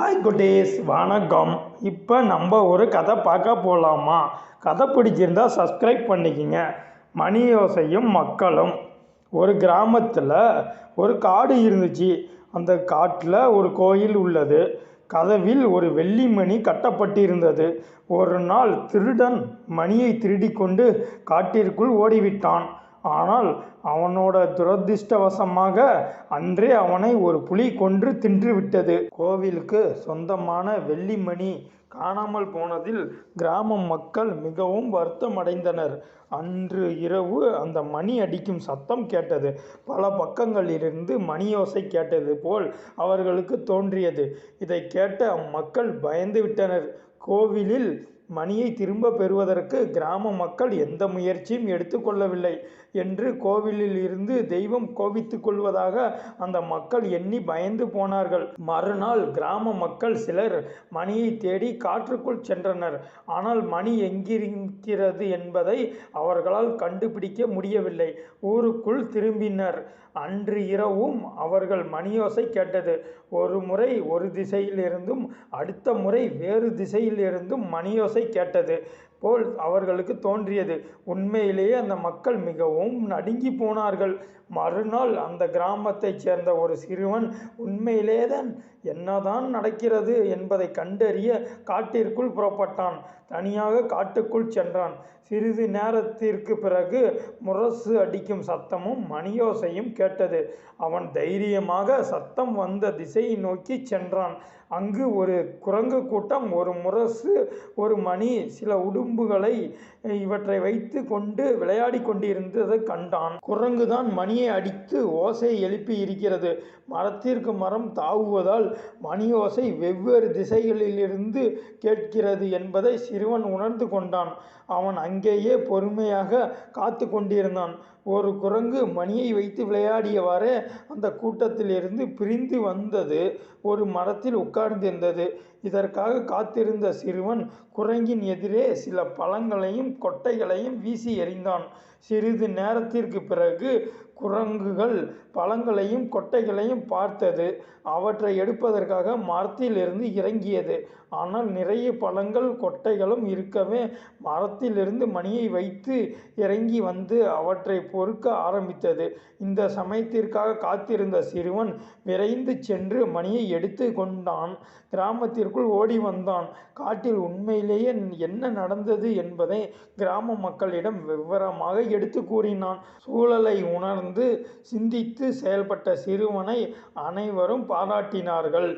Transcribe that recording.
Hi குட்டீஸ் வணக்கம். இப்போ நம்ம ஒரு கதை பார்க்க போகலாமா கதை பிடிச்சிருந்தா சப்ஸ்கிரைப் பண்ணிக்கோங்க. மணி யோசையும் மக்களும். ஒரு கிராமத்தில் ஒரு காடு இருந்துச்சு. அந்த காட்டில் ஒரு கோயில் உள்ளது. கதவில் ஒரு வெள்ளி மணி கட்டப்பட்டிருந்தது. ஒரு நாள் திருடன் மணியை திருடிக்கொண்டு காட்டிற்குள் ஓடிவிட்டான். ஆனால் அவனோட துரதிர்ஷ்டவசமாக அன்றே அவனை ஒரு புலி கொன்று தின்றுவிட்டது. கோவிலுக்கு சொந்தமான வெள்ளிமணி காணாமல் போனதில் கிராம மக்கள் மிகவும் வருத்தமடைந்தனர். அன்று இரவு அந்த மணி அடிக்கும் சத்தம் கேட்டது. பல பக்கங்களிலிருந்து மணியோசை கேட்டது போல் அவர்களுக்கு தோன்றியது. இதை கேட்ட அம்மக்கள் பயந்து விட்டனர் கோவிலில் மணியை திரும்ப பெறுவதற்கு கிராம மக்கள் எந்த முயற்சியும் எடுத்துக்கொள்ளவில்லை என்று கோவிலில் இருந்து தெய்வம் கோபித்துக் கொள்வதாக அந்த மக்கள் எண்ணி பயந்து போனார்கள். மறுநாள் கிராம மக்கள் சிலர் மணியை தேடி காற்றுக்குள் சென்றனர். ஆனால் மணி எங்கிருக்கிறது என்பதை அவர்களால் கண்டுபிடிக்க முடியவில்லை. ஊருக்குள் திரும்பினர். அன்று இரவும் அவர்கள் மணியோசை கேட்டது. ஒரு முறை ஒரு திசையிலிருந்தும் அடுத்த முறை வேறு திசையிலிருந்தும் மணியோசை கேட்டது? போல் அவர்களுக்கு தோன்றியது. உண்மையிலேயே அந்த மக்கள் மிகவும் நடுங்கி போனார்கள். மறுநாள் அந்த கிராமத்தைச் சேர்ந்த ஒரு சிறுவன் உண்மையிலே தான் என்னதான் நடக்கிறது என்பதை கண்டறிய காட்டிற்குள் புறப்பட்டான். தனியாக காட்டுக்குள் சென்றான். சிறிது நேரத்திற்கு பிறகு முரசு அடிக்கும் சத்தமும் மணியோசையும் கேட்டது. அவன் தைரியமாக சத்தம் வந்த திசையை நோக்கி சென்றான். அங்கு ஒரு குரங்கு கூட்டம் ஒரு முரசு ஒரு மணி சில உடும் உடும்புகளை இவற்றை வைத்து கொண்டு விளையாடி கொண்டிருந்ததை கண்டான். குரங்குதான் மணியை அடித்து ஓசை எழுப்பி இருக்கிறது. மரத்திற்கு மரம் தாவுவதால் மணி ஓசை வெவ்வேறு திசைகளிலிருந்து கேட்கிறது என்பதை சிறுவன் உணர்ந்து கொண்டான். அவன் அங்கேயே பொறுமையாக காத்து கொண்டிருந்தான். ஒரு குரங்கு மணியை வைத்து விளையாடியவாறே அந்த கூட்டத்திலிருந்து பிரிந்து வந்தது. ஒரு மரத்தில் உட்கார்ந்திருந்தது. இதற்காக காத்திருந்த சிறுவன் குரங்கின் எதிரே சில பழங்களையும் கொட்டைகளையும் வீசி எறிந்தான். சிறிது நேரத்திற்கு பிறகு குரங்குகள் பழங்களையும் கொட்டைகளையும் பார்த்தது. அவற்றை எடுப்பதற்காக மரத்திலிருந்து இறங்கியது. ஆனால் நிறைய பழங்கள் கொட்டைகளும் இருக்கவே மரத்திலிருந்து மணியை வைத்து இறங்கி வந்து அவற்றை பொறுக்க ஆரம்பித்தது. இந்த சமயத்திற்காக காத்திருந்த சிறுவன் விரைந்து சென்று மணியை எடுத்து கொண்டான். கிராமத்திற்குள் ஓடி வந்தான். காட்டில் உண்மையிலேயே என்ன நடந்தது என்பதை கிராம மக்களிடம் விவரமாக எடுத்து கூறினான். சூழலை உணர்ந்து சிந்தித்து செயல்பட்ட சிறுவனை அனைவரும் பாராட்டினார்கள்.